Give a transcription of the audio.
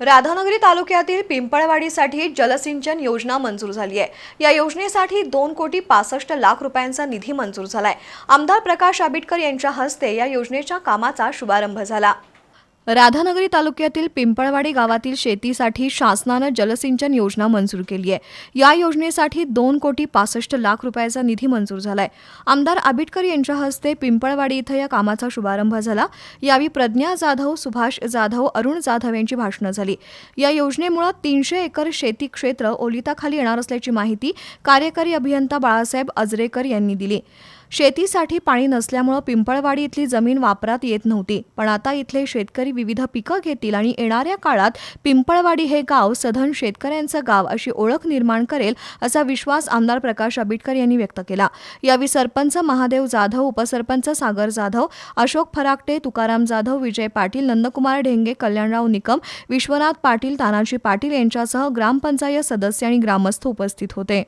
राधानगरी तालुक्यातील पिंपळवाडीसाठी जलसिंचन योजना मंजूर झाली आहे. या योजनेसाठी दोन कोटी पासष्ट लाख रुपयांचा निधी मंजूर झालाय. आमदार प्रकाश आबिटकर यांच्या हस्ते या योजनेच्या कामाचा शुभारंभ झाला. राधानगरी तालुक्यातील पिंपळवाडी गावातील शेतीसाठी शासनानं जलसिंचन योजना मंजूर केली आहे. या योजनेसाठी दोन कोटी पासष्ट लाख रुपयाचा निधी मंजूर झालाय. आमदार आबिटकर यांच्या हस्ते पिंपळवाडी इथं या कामाचा शुभारंभ झाला. यावेळी प्रज्ञा जाधव सुभाष जाधव अरुण जाधव यांची भाषणं झाली. या योजनेमुळे तीनशे एकर शेती क्षेत्र ओलिताखाली येणार असल्याची माहिती कार्यकारी अभियंता बाळासाहेब अजरेकर यांनी दिली. शेतीसाठी पाणी नसल्यामुळं पिंपळवाडी इथली जमीन वापरात येत नव्हती पण आता इथले शेतकरी विविध पिकं घेतील आणि येणाऱ्या काळात पिंपळवाडी हे गाव सधन शेतकऱ्यांचं गाव अशी ओळख निर्माण करेल असा विश्वास आमदार प्रकाश आबिटकर यांनी व्यक्त केला. यावेळी सरपंच महादेव जाधव उपसरपंच सागर जाधव अशोक फराकटे तुकाराम जाधव विजय पाटील नंदकुमार ढेंगे कल्याणराव निकम विश्वनाथ पाटील तानाजी पाटील यांच्यासह ग्रामपंचायत सदस्य आणि ग्रामस्थ उपस्थित होते.